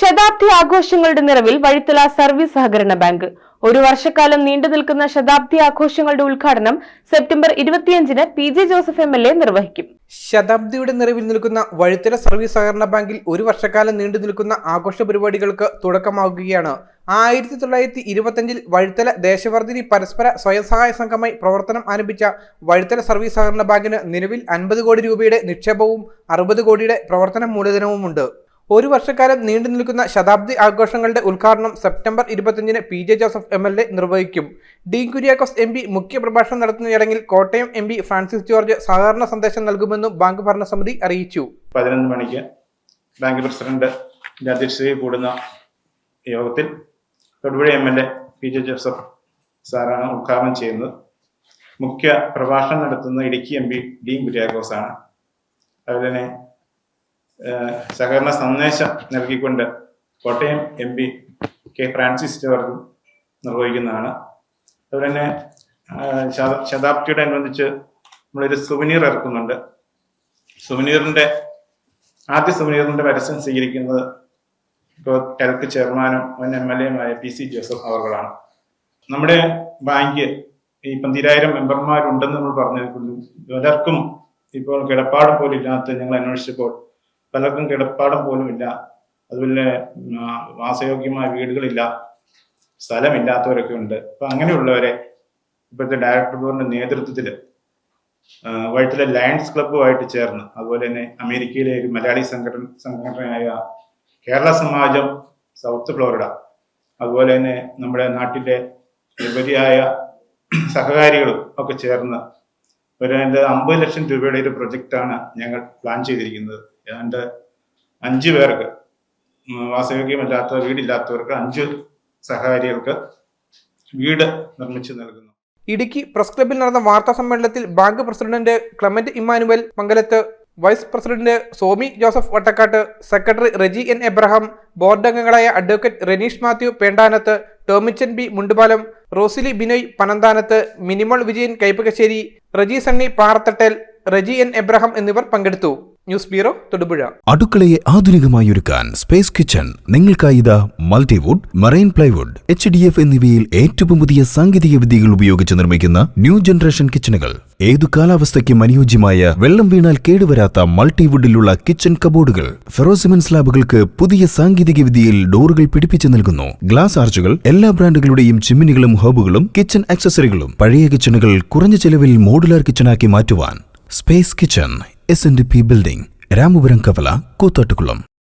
ശതാബ്ദി ആഘോഷങ്ങളുടെ നിറവിൽ വഴിത്തല സർവീസ് സഹകരണ ബാങ്ക്. ഒരു വർഷക്കാലം നീണ്ടു നിൽക്കുന്ന ശതാബ്ദി ആഘോഷങ്ങളുടെ ഉദ്ഘാടനം സെപ്റ്റംബർ ഇരുപത്തിയഞ്ചിന് P J Joseph M L A നിർവഹിക്കും. ശതാബ്ദിയുടെ നിറവിൽ നിൽക്കുന്ന വഴിത്തല സർവീസ് സഹകരണ ബാങ്കിൽ ഒരു വർഷക്കാലം നീണ്ടു നിൽക്കുന്ന ആഘോഷ പരിപാടികൾക്ക് തുടക്കമാകുകയാണ് ആയിരത്തി തൊള്ളായിരത്തി ഇരുപത്തഞ്ചിൽ വഴുത്തല ദേശവർദ്ധിനി പരസ്പര സ്വയം സഹായ സംഘമായി പ്രവർത്തനം ആരംഭിച്ച വഴുത്തല സർവീസ് സഹകരണ ബാങ്കിന് നിലവിൽ അൻപത് കോടി രൂപയുടെ നിക്ഷേപവും അറുപത് കോടിയുടെ പ്രവർത്തന മൂലധനവുമുണ്ട്. ഒരു വർഷക്കാലം നീണ്ടു നിൽക്കുന്ന ശതാബ്ദി ആഘോഷങ്ങളുടെ ഉദ്ഘാടനം സെപ്റ്റംബർ ഇരുപത്തിയഞ്ചിന് P J Joseph M L A നിർവഹിക്കും. ഡീൻ കുര്യാക്കോസ് എം പി മുഖ്യപ്രഭാഷണം നടത്തുന്ന ചടങ്ങിൽ കോട്ടയം എം പി ഫ്രാൻസിസ് ജോർജ് സഹകരണ സന്ദേശം നൽകുമെന്നും ബാങ്ക് ഭരണസമിതി അറിയിച്ചു. പതിനൊന്ന് മണിക്ക് ബാങ്ക് പ്രസിഡന്റിന്റെ അധ്യക്ഷതയിൽ കൂടുന്ന യോഗത്തിൽ Thodupuzha M L A P J Joseph സാറാണ് ഉദ്ഘാടനം ചെയ്യുന്നത്. മുഖ്യ പ്രഭാഷണം നടത്തുന്ന ഇടുക്കി എം പി ഡീൻ ആണ് അതുപോലെ തന്നെ സഹകരണ സന്ദേശം നൽകിക്കൊണ്ട് Kottayam M P K Francis George നിർവഹിക്കുന്നതാണ്. അതുപോലെ തന്നെ ശതാബ്ദിയുടെ അനുബന്ധിച്ച് നമ്മളൊരു സുവനീർ ഇറക്കുന്നുണ്ട്. സുവനീറിന്റെ ആദ്യ സുവനീറിന്റെ പരസ്യം സ്വീകരിക്കുന്നത് ഇപ്പോൾ കിഴക്ക് ചെയർമാനും മുൻ എം എൽ എയുമായ പി സി ജോസഫ് അവർകളാണ്. നമ്മുടെ ബാങ്ക് ഈ പന്തിരായിരം മെമ്പർമാരുണ്ടെന്ന് നമ്മൾ പറഞ്ഞതിൽ പലർക്കും ഇപ്പോൾ കിടപ്പാട് പോലും ഇല്ലാത്ത ഞങ്ങൾ അന്വേഷിച്ചപ്പോൾ പലർക്കും കിടപ്പാടം പോലും ഇല്ല അതുപോലെ വാസയോഗ്യമായ വീടുകളില്ല. സ്ഥലമില്ലാത്തവരൊക്കെ ഉണ്ട്. അപ്പൊ അങ്ങനെയുള്ളവരെ ഇപ്പോഴത്തെ ഡയറക്ടർ ബോർഡിന്റെ നേതൃത്വത്തിൽ വൈറ്റിലെ ലയൺസ് ക്ലബ്ബുമായിട്ട് ചേർന്ന് അതുപോലെ തന്നെ അമേരിക്കയിലെ ഒരു മലയാളി സംഘടന സംഘടനയായ കേരള സമാജം സൗത്ത് ഫ്ലോറിഡ അതുപോലെ തന്നെ നമ്മുടെ നാട്ടിലെ നിരവധിയായ സഹകാരികളും ഒക്കെ ചേർന്ന് ഒരു അമ്പത് ലക്ഷം രൂപയുടെ ഒരു പ്രൊജക്റ്റാണ് ഞങ്ങൾ പ്ലാൻ ചെയ്തിരിക്കുന്നത്. ഏതാണ്ട് അഞ്ച് പേർക്ക് വാസയോഗ്യമല്ലാത്ത വീടില്ലാത്തവർക്ക് അഞ്ച് സഹകാരികൾക്ക് വീട് നിർമ്മിച്ചു നൽകുന്നു. ഇടുക്കി പ്രസ് ക്ലബ്ബിൽ നടന്ന വാർത്താ സമ്മേളനത്തിൽ bank president Clement Emmanuel Mangalath vice president Somi Joseph Vattakkattu secretary Reji N Abraham board അംഗങ്ങളായ advocate Renish Mathew Pendanath Tomichan B Mundupalam Rosily Binoy Panamthanath Minimol Vijayan Kaippakassery Reji Sunny Parathattel Reji N Abraham എന്നിവർ പങ്കെടുത്തു. News bureau Thodupuzha. അടുക്കളയെ ആധുനികമായി ഒരുക്കാൻ space kitchen നിങ്ങൾക്കായി ഇതാ Multiwood marine plywood H D F എന്നിവയിൽ ഏറ്റവും പുതിയ സാങ്കേതിക വിദ്യകൾ ഉപയോഗിച്ച് നിർമ്മിക്കുന്ന ന്യൂ ജനറേഷൻ കിച്ചണുകൾ. ഏതു കാലാവസ്ഥയ്ക്കും അനുയോജ്യമായ വെള്ളം വീണാൽ കേടുവരാത്ത മൾട്ടിവുഡിലുള്ള കിച്ചൺ കബോർഡുകൾ ഫെറോസിമൻ സ്ലാബുകൾക്ക് പുതിയ സാങ്കേതിക വിദ്യയിൽ ഡോറുകൾ പിടിപ്പിച്ചു നൽകുന്നു. ഗ്ലാസ് ആർച്ചുകൾ എല്ലാ ബ്രാൻഡുകളുടെയും ചിമ്മിനികളും ഹോബുകളും കിച്ചൺ ആക്സസറികളും പഴയ കിച്ചണുകൾ കുറഞ്ഞ ചെലവിൽ മോഡുലാർ കിച്ചണാക്കി മാറ്റുവാൻ space kitchen S N D P building Ramapuram കവല കൂത്താട്ടുകുളം